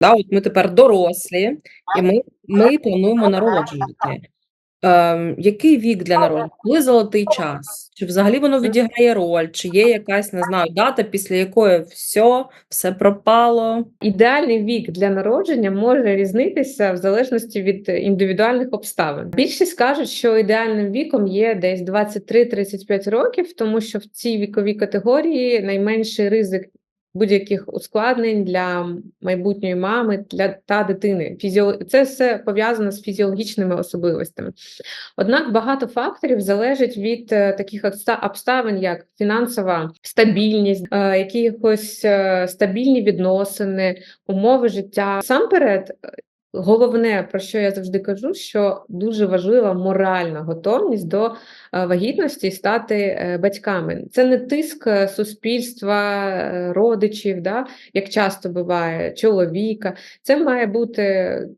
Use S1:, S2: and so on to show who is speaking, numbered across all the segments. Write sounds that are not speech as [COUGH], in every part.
S1: Да, от ми тепер дорослі, і ми, ми плануємо народжувати. Ем, який вік для народження? Коли золотий час? Чи взагалі воно відіграє роль? Чи є якась, не знаю, дата, після якої все, все пропало?
S2: Ідеальний вік для народження може різнитися в залежності від індивідуальних обставин. Більшість кажуть, що ідеальним віком є десь 23-35 років, тому що в цій віковій категорії найменший ризик будь-яких ускладнень для майбутньої мами для та дитини. Це все пов'язано з фізіологічними особливостями. Однак багато факторів залежить від е, таких обставин, як фінансова стабільність, якісь е, стабільні відносини, умови життя. Самперед, е, головне, про що я завжди кажу, що дуже важлива моральна готовність до е, вагітності стати е, батьками. Це не тиск е, суспільства, родичів, да, як часто буває, чоловіка. Це має бути.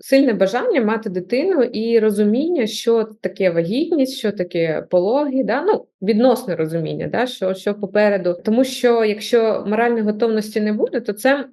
S2: Сильне бажання мати дитину і розуміння, що таке вагітність, що таке пологи, да? ну, відносне розуміння, да? що, що попереду. Тому що якщо моральної готовності не буде, то це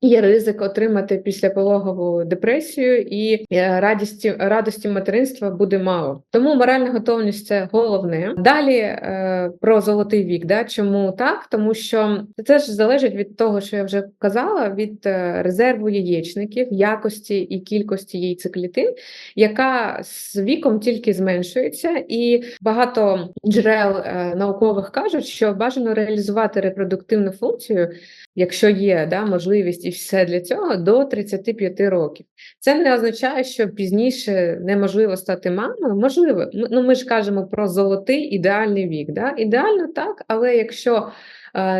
S2: Є ризик отримати післяпологову депресію і е, радісті, радості материнства буде мало. Тому моральна готовність це головне. Далі е, про золотий вік. Да? Чому так? Тому що це ж залежить від того, що я вже казала, від е, резерву яєчників, якості і кількості яйцеклітин, яка з віком тільки зменшується, і багато джерел е, наукових кажуть, що бажано реалізувати репродуктивну функцію, якщо є да, можливість і все для цього до 35 років. Це не означає, що пізніше неможливо стати мамою. Можливо, Ми- ну ми ж кажемо про золотий ідеальний вік. Да? Ідеально так, але якщо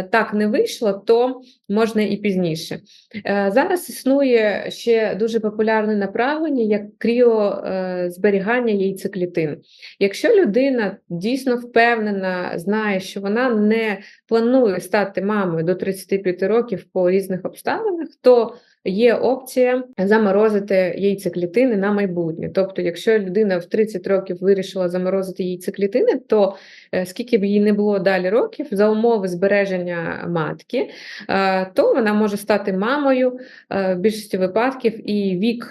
S2: так не вийшло, то можна і пізніше. Е, зараз існує ще дуже популярне направлення як кріозберігання яйцеклітин. Якщо людина дійсно впевнена, знає, що вона не планує стати мамою до 35 років по різних обставинах, то є опція заморозити яйцеклітини на майбутнє. Тобто, якщо людина в 30 років вирішила заморозити яйцеклітини, то е, скільки б їй не було далі років, за умови збереження матки, е, то вона може стати мамою е, в більшості випадків, і вік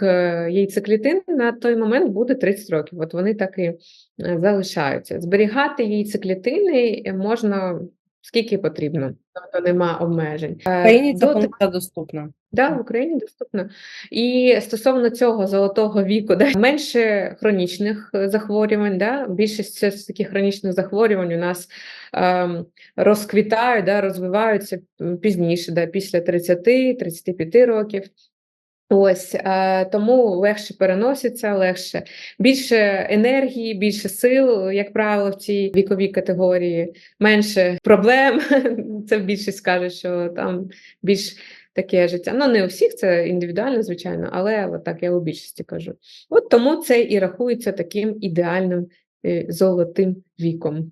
S2: яйцеклітин на той момент буде 30 років. От вони так і залишаються. Зберігати яйцеклітини можна скільки потрібно, тобто нема обмежень.
S1: В Україні
S2: Е,
S1: ця
S2: до
S1: функція доступна.
S2: Да, в Україні доступно. І стосовно цього золотого віку, да, менше хронічних е, захворювань, да, більшість все ж таки хронічних захворювань у нас ем, розквітають, да, розвиваються пізніше, да, після 30-35 років. Ось е, тому легше переноситься, легше більше енергії, більше сил, як правило, в цій віковій категорії, менше проблем. [LAUGHS] Це більшість скаже, що там більш таке життя. Ну, не у всіх це індивідуально, звичайно, але от так я у більшості кажу. От тому це і рахується таким ідеальним е, золотим віком.